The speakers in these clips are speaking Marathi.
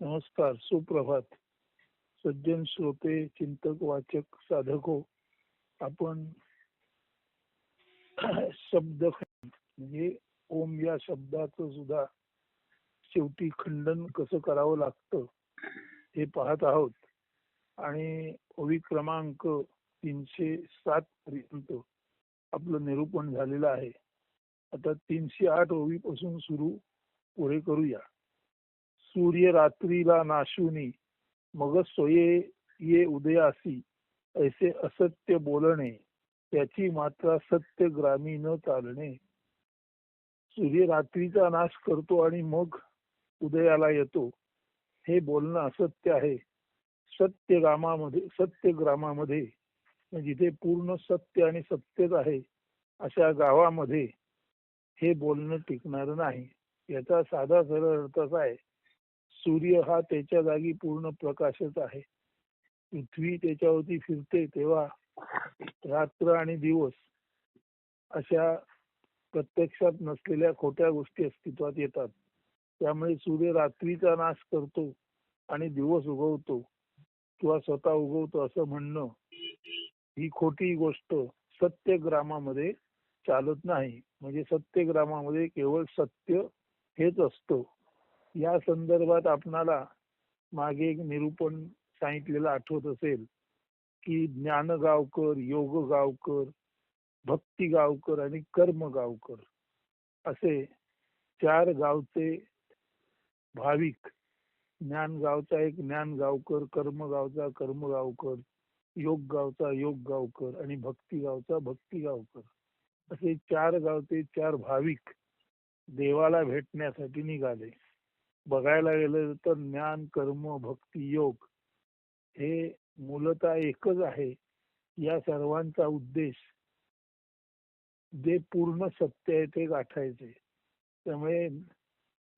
नमस्कार सुप्रभात. सज्जन श्रोते चिंतक वाचक साधक हो आपण शब्द म्हणजे ओम या शब्दाचं सुद्धा शेवटी खंडन कसं करावं लागतं हे पाहत आहोत. आणि ओवी क्रमांक तीनशे सात पर्यंत आपलं निरूपण झालेलं आहे. आता तीनशे आठ ओवीपासून सुरू पुढे करूया. सूर्य रात्रीला नाशुनी मग सोये ये उदयासी ऐसे असत्य बोलणे त्याची मात्रा सत्य ग्रामी न चालणे. सूर्य रात्रीचा नाश करतो आणि मग उदयाला येतो. हे बोलणं असत्य आहे. सत्य ग्रामामध्ये सत्य ग्रामामध्ये म्हणजे जिथे पूर्ण सत्य आणि सत्यच आहे अशा गावामध्ये हे बोलणं टिकणार नाही. याचा साधा सरळ अर्थ असा आहे सूर्य हा त्याच्या जागी पूर्ण प्रकाशच आहे. पृथ्वी त्याच्यावरती फिरते तेव्हा रात्र आणि दिवस अशा प्रत्यक्षात नसलेल्या खोट्या गोष्टी अस्तित्वात येतात. त्यामुळे सूर्य रात्रीचा नाश करतो आणि दिवस उगवतो. किंवा स्वतः उगवतो असं म्हणणं ही खोटी गोष्ट सत्य ग्रामामध्ये चालत नाही. म्हणजे सत्य ग्रामामध्ये केवळ सत्य हेच असतं. या संदर्भात आपणाला मागे एक निरूपण सांगितलेलं आठवत असेल की ज्ञान गावकर योग गावकर भक्ती गावकर आणि कर्म गावकर असे चार गावचे भाविक ज्ञान गावचा एक ज्ञान गावकर कर्म गावचा कर्म गावकर योग गावचा योग गावकर आणि भक्ती गावचा भक्ती गावकर असे चार गावचे चार भाविक देवाला भेटण्यासाठी निघाले. बघायला गेलं तर ज्ञान कर्म भक्ती योग हे मूलतः एकच आहे. या सर्वांचा उद्देश जे पूर्ण सत्य आहे ते गाठायचे. त्यामुळे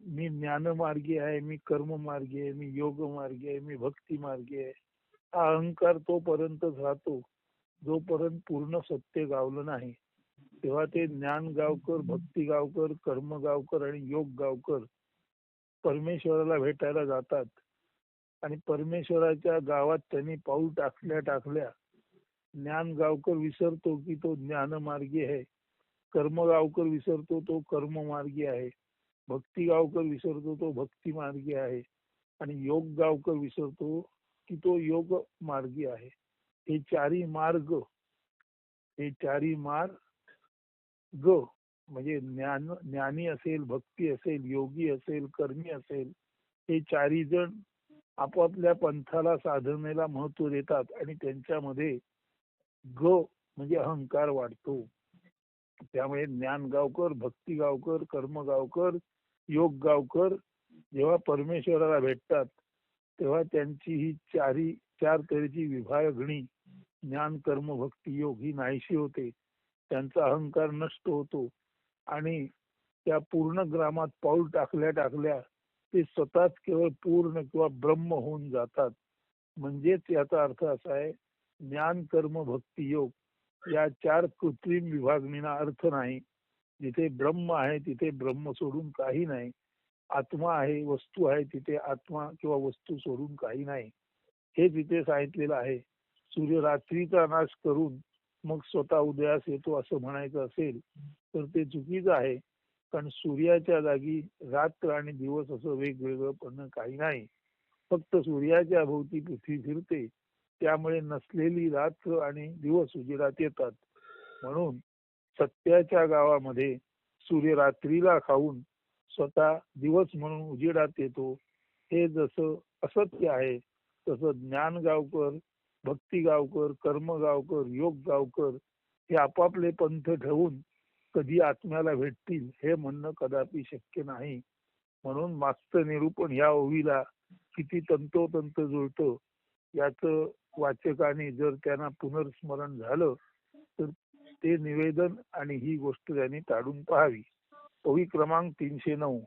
मी ज्ञानमार्गी आहे मी कर्म मार्गी आहे मी योग मार्गी आहे मी भक्ती मार्गी आहे. हा अहंकार तोपर्यंतच राहतो जोपर्यंत पूर्ण सत्य गावलं नाही. तेव्हा ते ज्ञान गावकर भक्ती गावकर कर्म गावकर आणि योग गावकर परमेश्वराला भेटायला जातात. आणि परमेश्वराच्या गावात त्यांनी पाऊल टाकल्या टाकल्या ज्ञान गावकर विसरतो की तो ज्ञानमार्गी आहे. कर्म गावकर विसरतो तो कर्म मार्गी आहे. भक्ती गावकर विसरतो तो भक्ती मार्गी आहे. आणि योग गावकर विसरतो की तो योग मार्गी आहे. हे चारी मार्ग हे चारी मार्ग म्हणजे ज्ञान ज्ञानी असेल भक्ती असेल योगी असेल कर्मी असेल हे चारी जण आपापल्या पंथाला साधनेला महत्त्व देतात आणि त्यांच्यामध्ये ग म्हणजे अहंकार वाढतो. त्यामुळे ज्ञान गावकर भक्ती गावकर कर्म गावकर योग गावकर जेव्हा परमेश्वराला भेटतात तेव्हा त्यांची ही चारी चार तऱ्हेची विभागणी ज्ञान कर्म भक्ती योग ही नाहीशी होते. त्यांचा अहंकार नष्ट होतो. आणि त्या पूर्ण ग्रामात पाऊल टाकल्या टाकल्या ते स्वतःच केवळ पूर्ण किंवा ब्रह्म होऊन जातात. म्हणजेच याचा अर्थ असा आहे ज्ञान कर्म भक्ती योग या चार कृत्रिम विभागणीना अर्थ नाही. जिथे ब्रह्म आहे तिथे ब्रह्म सोडून काही नाही. आत्मा आहे वस्तू आहे तिथे आत्मा किंवा वस्तू सोडून काही नाही. हे तिथे सांगितलेलं आहे. सूर्य रात्रीचा नाश करून मग स्वतः उदयास येतो असं म्हणायचं असेल तर ते चुकीचं आहे. कारण सूर्याच्या जागी रात्र आणि दिवस असं वेगवेगळं पण काही नाही. फक्त सूर्याच्या भोवती पृथ्वी फिरते. त्यामुळे नसलेली रात्र आणि दिवस उजेडात येतात. म्हणून सत्याच्या गावामध्ये सूर्य रात्रीला खाऊन स्वतः दिवस म्हणून उजेडात येतो. हे जसं असत्य आहे तसं ज्ञान गावकर भक्ती गावकर कर्म गावकर योग गावकर हे आपापले पंथ ठेवून कधी आत्म्याला भेटतील हे म्हणणं कदापि शक्य नाही. म्हणून मागचं निरूपण या ओवीला किती तंतोतंत जुळतं याच वाचकाने जर त्यांना पुनर्स्मरण झालं तर ते निवेदन आणि ही गोष्ट त्यांनी टाळून पाहावी. ओवी क्रमांक तीनशे नऊ.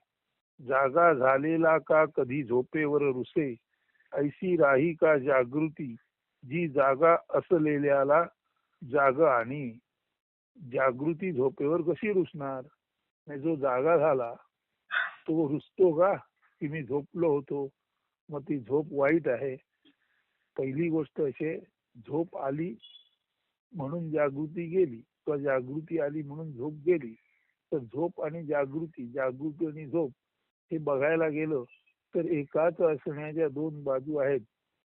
जागा झालेला का कधी झोपेवर रुसे ऐशी राही का जागृती जी जागा असलेल्याला जाग आणि जागृती झोपेवर कशी रुसणार? नाही जो जागा झाला तो रुसतो का? की मी झोपलो होतो. मग ती झोप वाईट आहे. पहिली गोष्ट अशी झोप आली म्हणून जागृती गेली किंवा जागृती आली म्हणून झोप गेली. तर झोप आणि जागृती जागृती आणि झोप हे बघायला गेलं तर एकाच असण्याच्या दोन बाजू आहेत.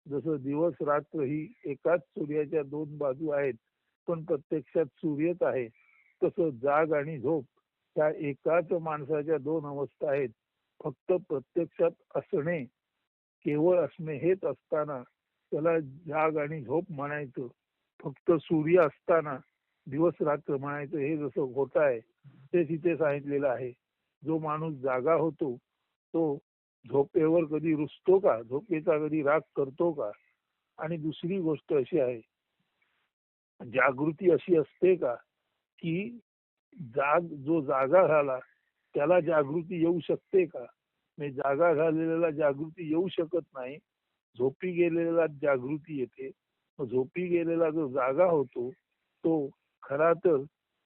जसं दिवस रात्र ही एकाच सूर्याच्या दोन बाजू आहेत पण प्रत्यक्षात सूर्यच आहे तसं जाग आणि झोप त्या एकाच माणसाच्या दोन अवस्था आहेत. फक्त प्रत्यक्षात असणे केवळ असणे हेच असताना त्याला जाग आणि झोप म्हणायचं. फक्त सूर्य असताना दिवस रात्र म्हणायचं हे जसं होत आहे ते तिथे सांगितलेलं आहे. जो माणूस जागा होतो तो झोपेवर कधी रुसतो का? झोपेचा कधी राग करतो का? आणि दुसरी गोष्ट अशी आहे जागृती अशी असते का की जाग जो जागा झाला त्याला जागृती येऊ शकते का? म्हणजे जागा झालेल्याला जागृती येऊ शकत नाही. झोपी गेलेला जागृती येते. झोपी गेलेला जो जागा होतो तो खरा तर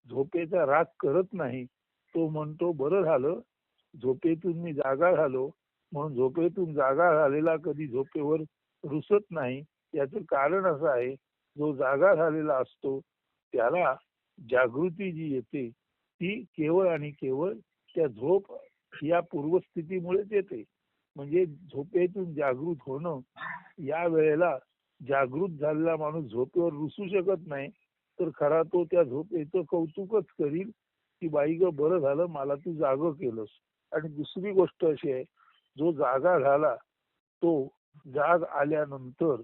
झोपेचा राग करत नाही. तो म्हणतो बरं झालं झोपेतून मी जागा झालो म्हणून झोपेतून जागा झालेला कधी झोपेवर रुसत नाही याचं कारण असं आहे जो जागा झालेला असतो त्याला जागृती जी येते ती केवळ आणि केवळ त्या झोप या पूर्वस्थितीमुळेच येते. म्हणजे झोपेतून जागृत होणं या वेळेला जागृत झालेला माणूस झोपेवर रुसू शकत नाही तर खरा तो त्या झोपेचं कौतुकच करील की बाई ग बरं झालं मला तू जाग केलंस. आणि दुसरी गोष्ट अशी आहे जो जागा झाला तो जाग आल्यानंतर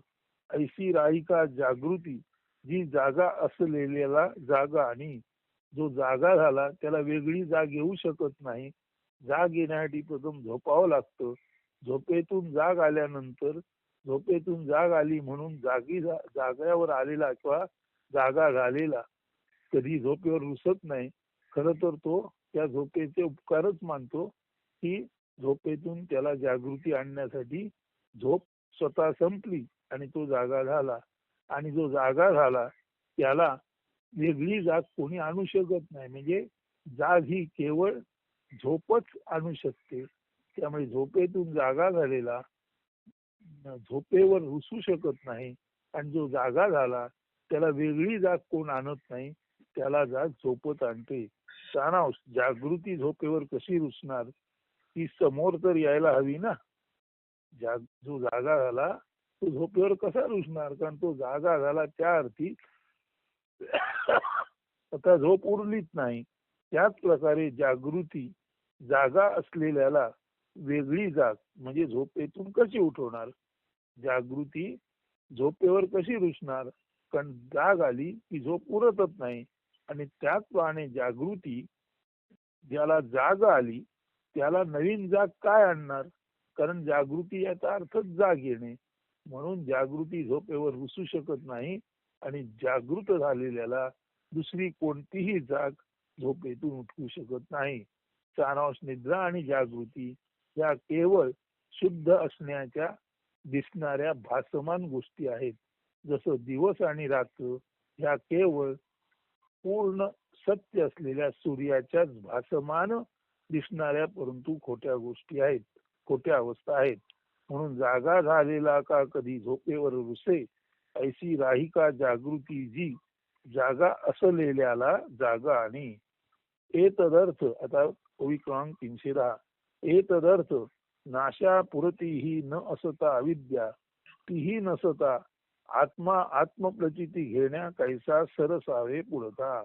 ऐशी राहिका जागृती जी जागा असलेल्याला जागा आणि जो जागा झाला त्याला वेगळी जाग येऊ शकत नाही. जाग येण्यासाठी प्रथम झोपावं लागतं. झोपेतून जाग आल्यानंतर झोपेतून जाग आली म्हणून जागी जाग्यावर आलेला किंवा जागा झालेला कधी झोपेवर रुसत नाही. खर तर तो त्या झोपेचे उपकारच मानतो की झोपेतून त्याला जागृती आणण्यासाठी झोप स्वतः संपली आणि तो जागा झाला. आणि जो जागा झाला त्याला वेगळी जाग कोणी आणू शकत नाही. म्हणजे जाग ही केवळ झोपच आणू शकते. त्यामुळे झोपेतून जागा झालेला झोपेवर रुसू शकत नाही. आणि जो जागा झाला त्याला वेगळी जाग कोण आणत नाही त्याला जाग झोपत आणते. जागृती झोपेवर कशी रुसणार? ती समोर तर यायला हवी ना. जाग जो जागा झाला तो झोपेवर कसा रुसणार कारण तो जागा झाला त्या अर्थी आता झोप उरलीच नाही. त्याच प्रकारे जागृती जागा असलेल्याला वेगळी जाग म्हणजे झोपेतून कशी उठवणार? जागृती झोपेवर कशी रुसणार कारण जाग आली की झोप उरतच नाही. आणि त्याचप्रमाणे जागृती ज्याला जाग आली त्याला नवीन जाग काय आणणार? कारण जागृती याचा अर्थच जाग येणे. म्हणून जागृती झोपेवर रुसू शकत नाही आणि जागृत झालेल्याला दुसरी कोणतीही जाग झोपेतून उठवू शकत नाही. सारांश निद्रा आणि जागृती या केवळ शुद्ध असण्याच्या दिसणाऱ्या भासमान गोष्टी आहेत. जसं दिवस आणि रात्र ह्या केवळ पूर्ण सत्य असलेल्या सूर्याच्याच भासमान दिसणाऱ्या परंतु खोट्या गोष्टी आहेत खोट्या अवस्था आहेत. म्हणून जागा झालेला का कधी झोपेवर रुसे ऐशी राहिका जागृती जी जागा असलेल्याला जागा आणि. एतदर्थ आता कवी क्रमांक तीनशे दहा. एतदर्थ नाशा पुरती ही न असता अविद्या तीही नसता आत्मा आत्मप्रचिती घेण्या कैसा सरसावे पुढता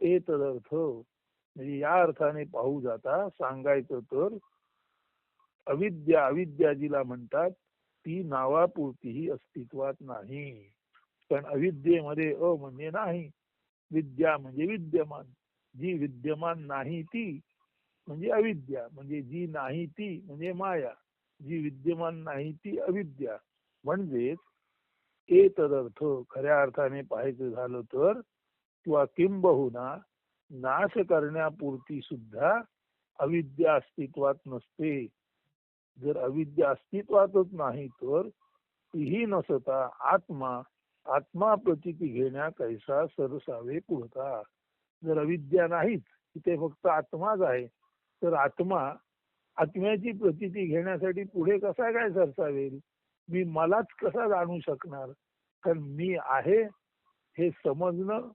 एतदर्थ. म्हणजे या अर्थाने पाहू जाता सांगायचं तर अविद्या अविद्या जिला म्हणतात ती नावापुरतीही अस्तित्वात नाही. कारण अविद्येमध्ये अ म्हणजे नाही. विद्या म्हणजे विद्यमान. जी विद्यमान नाही ती म्हणजे अविद्या. म्हणजे जी नाही ती म्हणजे माया. जी विद्यमान नाही ती अविद्या. म्हणजेच ए तदर्थ खऱ्या अर्थाने पाहायचं झालं तर किंवा किंबहुना नाश करण्यापुरती सुद्धा अविद्या अस्तित्वात नसते. जर अविद्या अस्तित्वातच नाही तर तीही नसता. आत्मा आत्मा प्रचिती घेण्या कैसा सरसावे पुरता. जर अविद्या नाहीच तिथे फक्त आत्माच आहे तर आत्मा आत्म्याची प्रचिती घेण्यासाठी पुढे कसा काय सरसावेल मी मलाच कसा जाणू शकणार? कारण मी आहे हे समजणं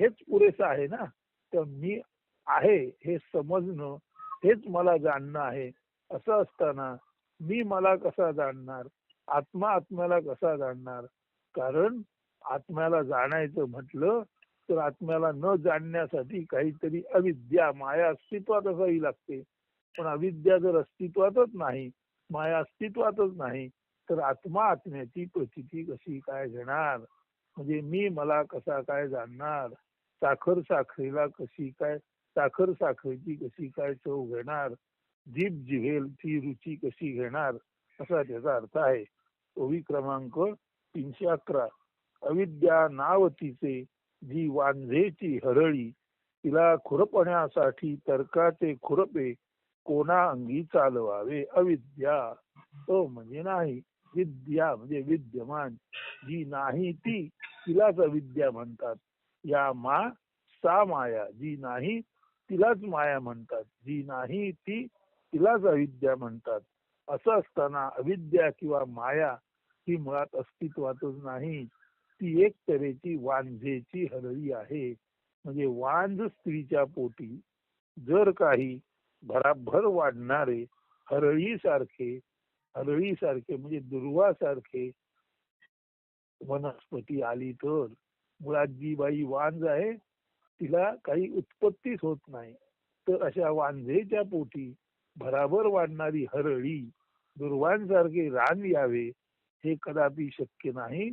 हेच पुरेसं आहे ना? तर मी आहे हे समजणं हेच मला जाणणं आहे. असं असताना मी मला कसा जाणणार? आत्मा आत्म्याला कसा जाणणार? कारण आत्म्याला जाणायचं म्हटलं तर आत्म्याला न जाणण्यासाठी काहीतरी अविद्या माया अस्तित्वात असावी लागते. पण अविद्या जर अस्तित्वातच नाही माया अस्तित्वातच नाही तर आत्मा आत्म्याची प्रचिती कशी काय घेणार? म्हणजे मी मला कसा काय जाणणार? साखर साखरेला कशी काय साखर साखरेची कशी काय चव घेणार जीभ जिभेल ती रुची कशी घेणार असा त्याचा अर्थ आहे. ओवी क्रमांक तीनशे अकरा. अविद्या नावतीचे जी वांझेची हरळी तिला खुरपण्यासाठी तर्काचे खुरपे कोणा अंगी चालवावे? अविद्या. तो म्हणजे नाही. विद्या म्हणजे विद्यमान. जी नाही ती तिलाच अविद्या म्हणतात. या मा सा माया जी नाही तिलाच माया म्हणतात. जी नाही ती तिलाच अविद्या म्हणतात. असं असताना अविद्या किंवा माया ही मुळात अस्तित्वातच नाही. ती एक तऱ्हेची वांझेची हरळी आहे. म्हणजे वांझ स्त्रीच्या पोटी जर काही भराभर वाढणारे हरळीसारखे सारखे सारखे म्हणजे दुर्वासारखे वनस्पती आली तर मुळात जी बाई वांज आहे तिला काही उत्पत्तीच होत नाही. तर अशा वांझेच्या पोटी भराभर वाढणारी हरळी दुर्वांसारखे रान यावे हे कदापि शक्य नाही.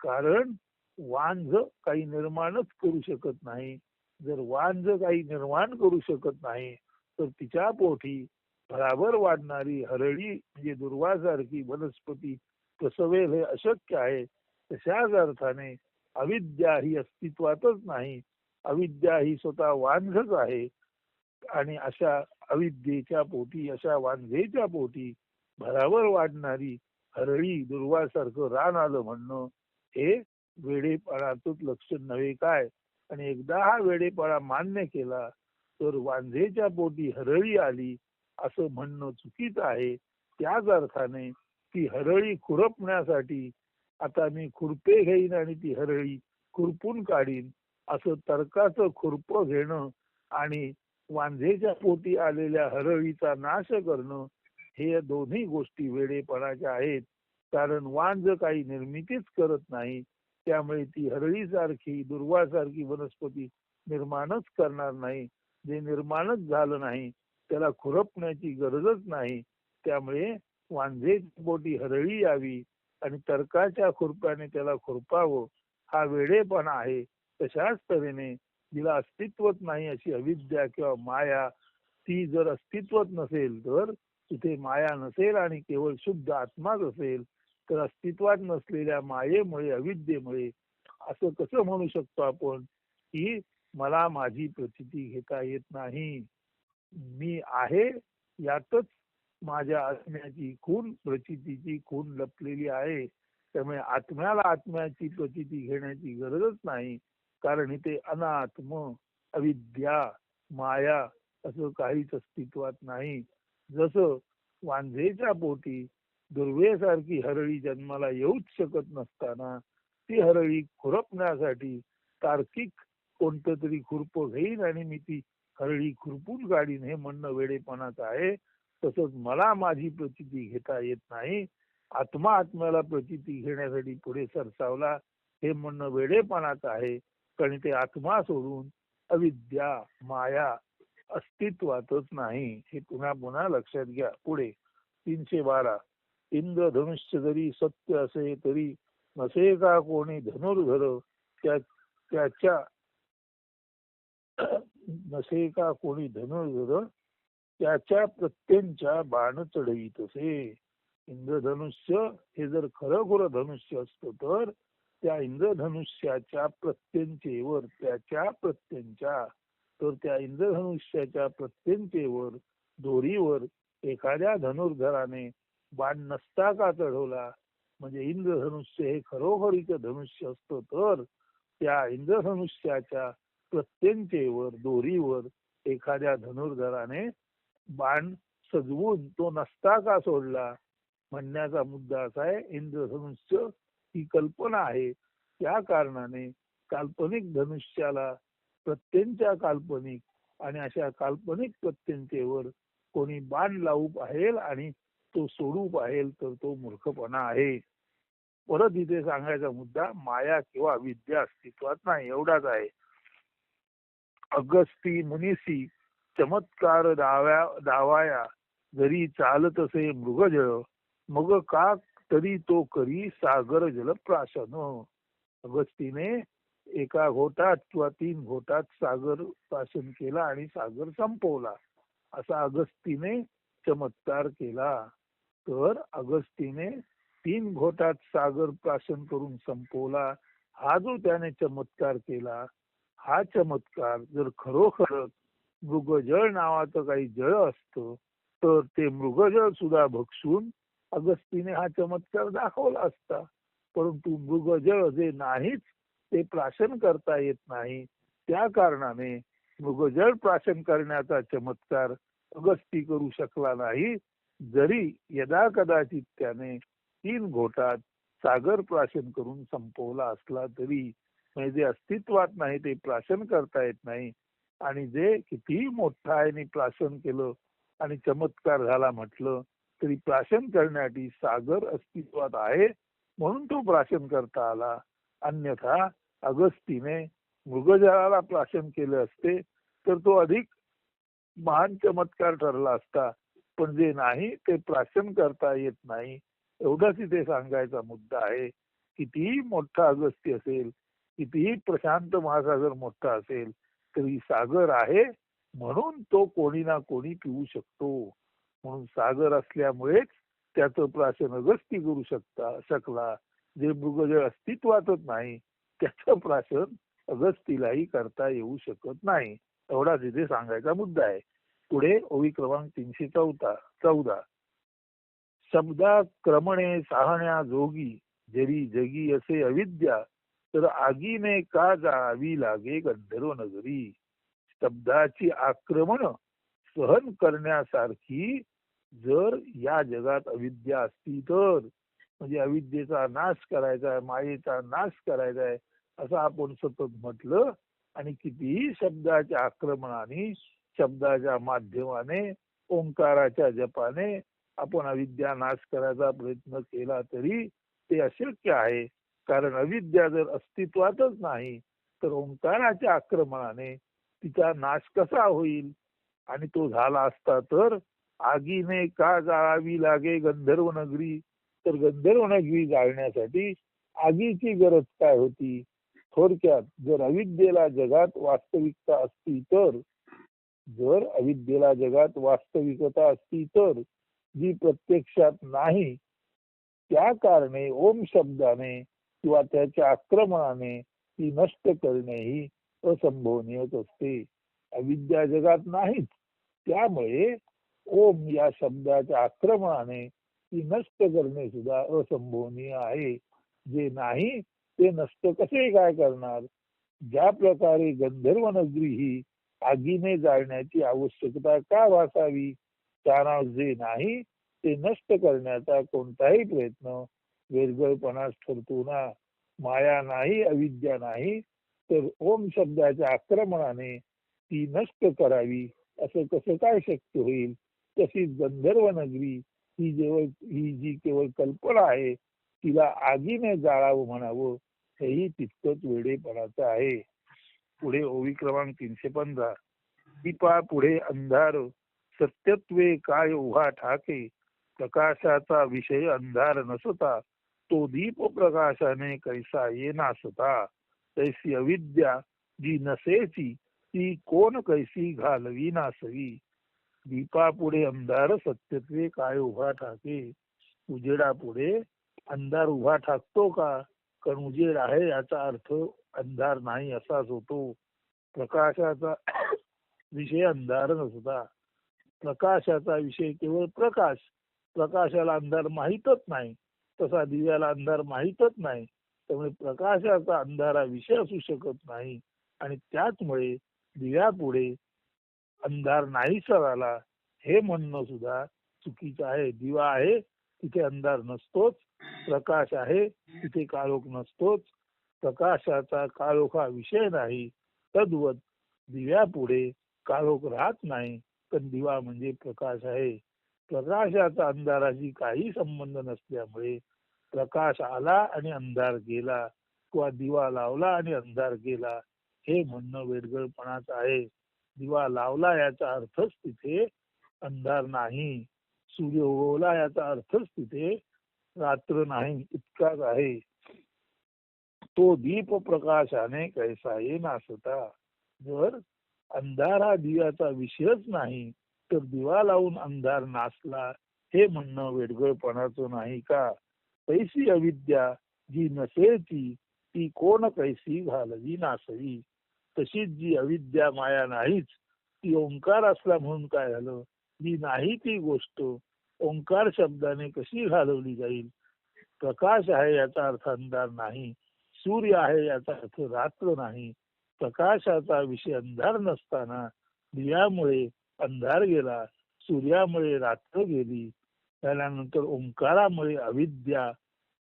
कारण वांझ काही निर्माणच करू शकत नाही. जर वांझ काही निर्माण करू शकत नाही तर तिच्या पोटी भराभर वाढणारी हरळी म्हणजे दुर्वासारखी वनस्पती प्रसवेल हे अशक्य आहे. तशाच अर्थाने अविद्या ही अस्तित्वातच नाही. अविद्या ही स्वतः वांझच आहे. आणि अशा अविद्येच्या पोटी अशा वांझेच्या पोटी भरावर वाढणारी हरळी दुर्वासारखं रान आलं म्हणणं हे वेडेपणातच लक्षण नव्हे काय? आणि एकदा हा वेडेपणा मान्य केला तर वांझेच्या पोटी हरळी आली असं म्हणणं चुकीचं आहे. त्याच अर्थाने ती हरळी खुरपण्यासाठी आता मी खुरपे घेईन आणि ती हरळी खुरपून काढीन. असं तर्काचं खुरप घेणं आणि वांझेच्या पोटी आलेल्या हरळीचा नाश करणं हे दोन्ही गोष्टी वेडेपणाच्या आहेत. कारण वांझ काही निर्मितीच करत नाही. त्यामुळे ती हरळीसारखी दुर्वासारखी वनस्पती निर्माणच करणार नाही. जे निर्माणच झालं नाही त्याला खुरपण्याची गरजच नाही. त्यामुळे वांझेच्या पोटी हरळी यावी. आणि तर्काच्या खुरप्याने त्याला खुरपावं हा वेडेपणा आहे. तशाच तऱ्हेने जिला अस्तित्वच नाही अशी अविद्या किंवा माया ती जर अस्तित्वच नसेल तर तिथे माया नसेल आणि केवळ शुद्ध आत्माच असेल तर अस्तित्वात नसलेल्या मायेमुळे अविद्येमुळे असं कसं म्हणू शकतो आपण की मला माझी प्रचिती घेता येत नाही? मी आहे यातच माझ्या आत्म्याची खून प्रचितीची खून लपलेली आहे. त्यामुळे आत्म्याला आत्म्याची प्रचिती घेण्याची गरजच नाही. कारण इथे अनात्म अविद्या माया असं काहीच अस्तित्वात नाही. जसं वांझेच्या पोटी दुर्वेसारखी हरळी जन्माला येऊच शकत नसताना ती हरळी खुरपण्यासाठी तार्किक कोणतं तरी खुरप घेईन आणि मी ती हरळी खुरपून काढीन हे म्हणणं वेडेपणाचं आहे. तसंच मला माझी प्रचिती घेता येत नाही. आत्मा आत्म्याला प्रचिती घेण्यासाठी पुढे सरसावला हे म्हणणं वेडेपणाचं आहे. कारण ते आत्मा सोडून अविद्या माया अस्तित्वातच नाही. हे पुन्हा पुन्हा लक्षात घ्या. पुढे तीनशे बारा. इंद्रधनुष्य जरी सत्य असे तरी नसे का कोणी धनुर्धर? त्या त्याच्या नसे का कोणी धनुर्धर? त्याच्या प्रत्यंच्या बाण चढवीत असे. इंद्रधनुष्य हे जर खरं धनुष्य असतं तर त्या इंद्रधनुष्याच्या प्रत्यंचेवर त्याच्या प्रत्यंच्या तर त्या इंद्रधनुष्याच्या प्रत्यंचेवर दोरीवर एखाद्या धनुर्धराने बाण नसता का चढवला? म्हणजे इंद्रधनुष्य हे खरोखरीच धनुष्य असतं तर त्या इंद्रधनुष्याच्या प्रत्यंचेवर दोरीवर एखाद्या धनुर्धराने बाण सजवून तो नसता का सोडला? म्हणण्याचा मुद्दा असा आहे इंद्रधनुष्य ही कल्पना आहे. त्या कारणाने काल्पनिक धनुष्याला प्रत्यंच्या काल्पनिक आणि अशा काल्पनिक प्रत्यंतेवर कोणी बाण लावू पाहेल आणि तो सोडू पाहेल तर तो मूर्खपणा आहे. परत इथे सांगायचा मुद्दा माया किंवा विद्या अस्तित्वात नाही एवढाच आहे. अगस्ती मुनिसी चमत्कार दाव्या दावाया जरी चालत असे मृगजळ मग का तरी तो करी सागर जल प्राशन अगस्तीने एका घोटात किंवा तीन घोटात सागर प्राशन केला आणि सागर संपवला. असा अगस्तीने चमत्कार केला. तर अगस्तीने तीन घोटात सागर प्राशन करून संपवला. हा जो त्याने चमत्कार केला हा चमत्कार जर खरोखरच मृगजळ नावाचं काही जळ असतं तर ते मृगजळ सुद्धा भक्षून अगस्तीने हा चमत्कार दाखवला असता. परंतु मृगजळ जे नाहीच ते प्राशन करता येत नाही. त्या कारणाने मृगजळ प्राशन करण्याचा चमत्कार अगस्ती करू शकला नाही. जरी यदा कदाचित त्याने तीन घोटात सागर प्राशन करून संपवला असला तरी म्हणजे जे अस्तित्वात नाही ते प्राशन करता येत नाही. आणि जे कितीही मोठं आहे आणि प्राशन केलं आणि चमत्कार झाला म्हटलं तरी प्राशन करण्यासाठी सागर अस्तित्वात आहे म्हणून तो प्राशन करता आला. अन्यथा अगस्तीने मृगजळाला प्राशन केले असते तर तो अधिक महान चमत्कार ठरला असता. पण जे नाही ते प्राशन करता येत नाही एवढाच इथे सांगायचा मुद्दा आहे. कितीही मोठा अगस्ती असेल कितीही प्रशांत महासागर मोठा असेल तरी सागर आहे म्हणून तो कोणी ना कोणी पिऊ शकतो. म्हणून सागर असल्यामुळेच त्याचं प्राशन अगस्ती करू शकता शकला. जे मृगजळ अस्तित्वातच नाही त्याचं प्राशन अगस्तीलाही करता येऊ शकत नाही. एवढा तिथे सांगायचा मुद्दा आहे. पुढे ओवी क्रमांक तीनशे चौदा चौदा. शब्दा क्रमणे साहण्या जोगी जरी जगी असे अविद्या तर आगीने का जावी लागे गंधर्व नगरी? शब्दाची आक्रमण सहन करण्यासारखी जर या जगात अविद्या असती तर? म्हणजे अविद्येचा नाश करायचा आहे मायेचा नाश करायचा आहे असं आपण सतत म्हटलं आणि कितीही शब्दाच्या आक्रमणाने शब्दाच्या माध्यमाने ओंकाराच्या जपाने आपण अविद्या नाश करायचा प्रयत्न केला तरी ते अशक्य आहे. कारण अविद्या जर अस्तित्वातच नाही तर ओंकाराच्या आक्रमणाने तिचा नाश कसा होईल? आणि तो झाला असता तर? आगीने का जाळावी लागे गंधर्व नगरी तर गंधर्व नगरी जाळण्यासाठी आगीची गरज काय होती? थोडक्यात जर अविद्येला जगात वास्तविकता असती तर? जर अविद्येला जगात वास्तविकता असती तर? जी प्रत्यक्षात नाही त्या कारणे ओम शब्दाने किंवा त्याच्या आक्रमणाने ती नष्ट करणे ही असंभवनीयच असते. अविद्या जगात नाहीच त्यामुळे ओम या शब्दाच्या आक्रमणाने ती नष्ट करणे सुद्धा असंभवनीय आहे. जे नाही ते नष्ट कसे काय करणार? ज्या प्रकारे गंधर्व नगरी ही आगीने जाळण्याची आवश्यकता का भासावी त्यांना जे नाही ते नष्ट करण्याचा कोणताही प्रयत्न वेरगळपणास ठरतो ना माया नाही अविद्या नाही तर ओम शब्दाच्या आक्रमणाने ती नष्ट करावी असं कसं काय शक्य होईल? तशी गंधर्व नगरी ही जेवळ ही जी केवळ कल्पना आहे तिला आगीने जाळावं म्हणावं हेही तितकंच वेडेपणाचं आहे. पुढे ओवी क्रमांक तीनशे पंधरा. दीपा पुढे अंधार सत्यत्वे काय उभा ठाके प्रकाशाचा विषय अंधार नसता. तो दीप प्रकाशाने कैसा ये नासता तैसी अविद्या जी नसेची ती कोण कैसी घालवी नासवी? दीपा पुढे अंधार सत्यत्वे काय उभा ठाके? उजेडा पुढे अंधार उभा ठाकतो का? कारण उजेड आहे याचा अर्थ अंधार नाही असाच होतो. प्रकाशाचा विषय अंधार नसता. प्रकाशाचा विषय केवळ प्रकाश. प्रकाशाला अंधार माहीतच नाही. तसा दिव्याला अंधार माहीतच नाही. त्यामुळे प्रकाशाचा अंधारा विषय असू शकत नाही. आणि त्याचमुळे दिव्यापुढे अंधार नाही झाला हे म्हणणं सुद्धा चुकीचं आहे. दिवा आहे तिथे अंधार नसतोच. प्रकाश आहे तिथे काळोख नसतोच. प्रकाशाचा काळोख हा विषय नाही. तद्वत दिव्यापुढे काळोख राहत नाही. पण दिवा म्हणजे प्रकाश आहे. प्रकाशाचा अंधाराशी काही संबंध नसल्यामुळे प्रकाश आला आणि अंधार गेला किंवा दिवा लावला आणि अंधार गेला हे म्हणणं वेडगळपणाच आहे. दिवा लावला याचा अर्थच तिथे अंधार नाही. सूर्य उगवला याचा अर्थच तिथे रात्र नाही इतकाच आहे. तो दीप प्रकाशाने कैसा ये नासता जर अंधार हा दिव्याचा विषयच नाही तर दिवा लावून अंधार नासला हे म्हणणं वेडगळपणाचं नाही का? कैसी अविद्या जी नसेची ती कोण कैसी घालवी नासवी? तशीच जी अविद्या माया नाहीच ती ओंकार असला म्हणून काय झालं? जी नाही ती गोष्ट. ओंकार शब्दाने कशी घालवली जाईल? प्रकाश आहे याचा अर्थ अंधार नाही. सूर्य आहे याचा अर्थ रात्र नाही. प्रकाशाचा विषय अंधार नसताना दिव्यामुळे अंधार गेला सूर्यामुळे रात्र गेली त्यानंतर ओंकारामुळे अविद्या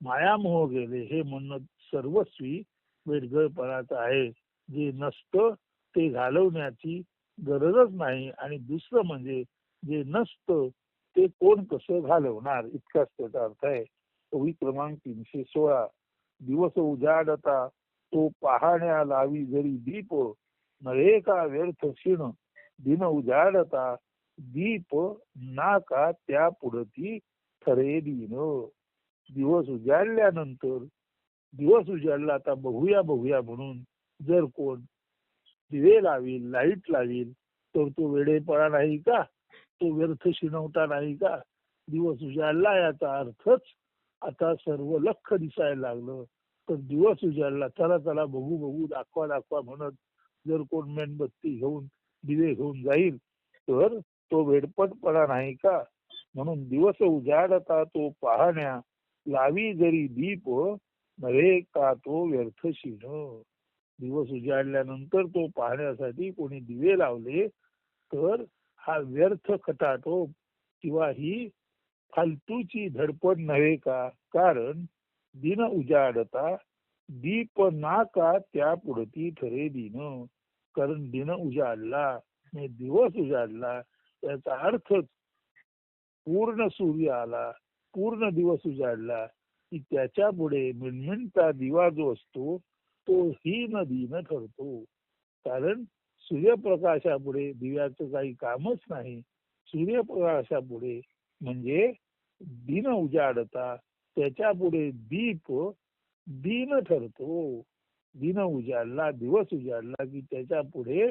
मायामोह गेले हे म्हणणं सर्वस्वी वेडगळपणाचं आहे. जे नसतं ते घालवण्याची गरजच नाही आणि दुसरं म्हणजे जे नसतं ते कोण कसं घालवणार? इतकाच त्याचा अर्थ आहे. कवी क्रमांक तीनशे सोळा. दिवस उजाडता तो पाहण्या लावी जरी दीप नळे का व्यर्थ क्षीण दिन उजाडता दीप नाका त्या पुढती ठरे दिन. दिवस उजाडल्यानंतर दिवस उजाडला आता बघूया बघूया म्हणून जर कोण दिवे लावील लाइट लावील तर तो वेडेपणा नाही का? तो व्यर्थ शिणवता नाही का? दिवस उजाडला याचा अर्थच आता सर्व लख दिसायला लागलं. तर दिवस उजाडला चला चला बघू बघू दाखवा दाखवा म्हणत जर कोण मेणबत्ती घेऊन दिवे घेऊन जाईल तर तो वेडपटपणा नाही का? म्हणून दिवस उजाडता तो पाहण्या लावी जरी दीप नव्हे का तो व्यर्थ शिण दिवस उजाडल्यानंतर तो पाहण्यासाठी कोणी दिवे लावले तर हा व्यर्थ खटाटोप किंवा ही फालतूची धडपड नव्हे का? कारण दिन उजाडता दीप ना का त्या पुढती ठरे दिन? कारण दिन उजाडला दिवस उजाडला याचा अर्थच पूर्ण सूर्य आला पूर्ण दिवस उजाडला की त्याच्या पुढे मिणमिणता दिवा जो असतो तो हीन दिन ठरतो. कारण सूर्यप्रकाशापुढे दिव्याचं काही कामच नाही. सूर्यप्रकाशापुढे म्हणजे दिन उजाडता त्याच्या पुढे दीप दिन ठरतो. दिन उजाडला दिवस उजाडला की त्याच्या पुढे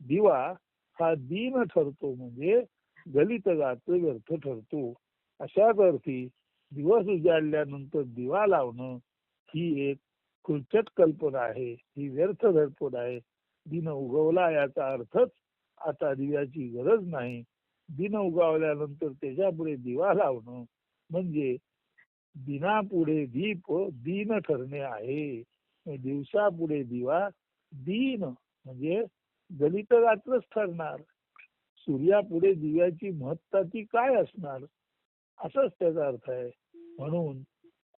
दिवा हा दिन ठरतो म्हणजे गलित गात व्यर्थ ठरतो. अशाच अर्थी दिवस उजाडल्यानंतर दिवा लावणं ही एक खुलचट कल्पना आहे ही व्यर्थ धडपड आहे. दिन उगवला याचा अर्थच आता दिव्याची गरज नाही. दिन उगवल्यानंतर त्याच्या पुढे दिवा लावणं म्हणजे दिनापुढे दीप दिन ठरणे आहे. दिवसापुढे दिवा दिन म्हणजे दलित रात्रच ठरणार. सूर्यापुढे दिव्याची महत्ता ती काय असणार? असाच त्याचा अर्थ आहे. म्हणून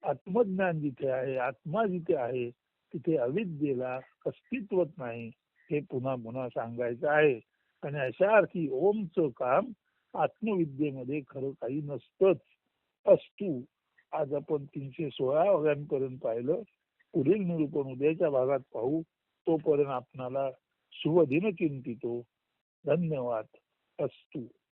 आत्मज्ञान जिथे आहे आत्मा जिथे आहे तिथे अविद्येला अस्तित्वच नाही हे पुन्हा पुन्हा सांगायचं आहे. आणि अशा अर्थी ओमचं काम आत्मविद्येमध्ये खरं काही नसतंच. असतू आज आपण तीनशे सोळा वगांपर्यंत पाहिलं. पुढील निरूपण उद्याच्या भागात पाहू. तोपर्यंत आपणाला शुभ दिन चिंतितो. धन्यवाद. असतू.